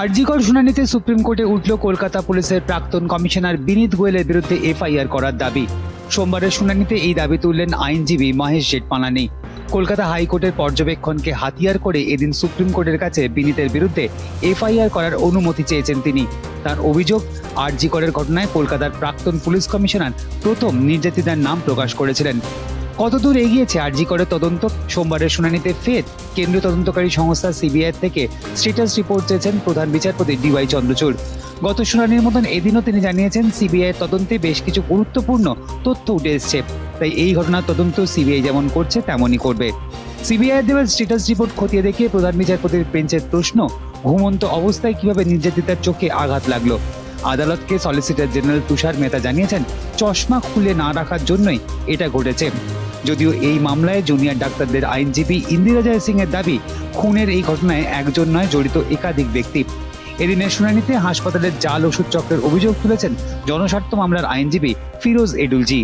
আরজিকর শুনানিতে সুপ্রিম কোর্টে উঠল কলকাতা পুলিশের প্রাক্তন কমিশনার বিনীত গোয়েলের বিরুদ্ধে এফআইআর করার দাবি। সোমবারের শুনানিতে এই দাবি তুললেন আইনজীবী মহেশ জেঠমালানি। কলকাতা হাইকোর্টের পর্যবেক্ষণকে হাতিয়ার করে এদিন সুপ্রিম কোর্টের কাছে বিনীতের বিরুদ্ধে এফআইআর করার অনুমতি চেয়েছেন তিনি। তার অভিযোগ আরজিকরের ঘটনায় কলকাতার প্রাক্তন পুলিশ কমিশনার প্রথম নির্যাতিতার নাম প্রকাশ করেছিলেন। কতদূর এগিয়েছে আরজি করে তদন্ত? সোমবারের শুনানিতে ফের কেন্দ্রীয় তদন্তকারী সংস্থা সিবিআই থেকে স্টেটাস রিপোর্ট চেয়েছেন প্রধান বিচারপতি ডিওয়াই চন্দ্রচূড়। গত শুনানির মতন এদিনও তিনি জানিয়েছেন সিবিআই তদন্তে বেশ কিছু গুরুত্বপূর্ণ তথ্য উঠে এসছে। তাই এই ঘটনার তদন্ত সিবিআই যেমন করছে, তেমনই করবে। সিবিআই দেওয়ার স্টেটাস রিপোর্ট খতিয়ে দেখিয়ে প্রধান বিচারপতির বেঞ্চের প্রশ্ন, ঘুমন্ত অবস্থায় কীভাবে নির্যাতিতার চোখে আঘাত লাগল? আদালতকে সলিসিটর জেনারেল তুষার মেহতা জানিয়েছেন, চশমা খুলে না রাখার জন্যই এটা ঘটেছে। যদিও এই মামলায় জুনিয়র ডাক্তারদের আইনজীবী ইন্দিরা জয় সিং এর দাবি, খুনের এই ঘটনায় একজন নয়, জড়িত একাধিক ব্যক্তি। এদিনের শুনানিতে হাসপাতালের জাল ওষুধ চক্রের অভিযোগ তুলেছেন জনস্বার্থ মামলার আইনজীবী ফিরোজ এডুলজি।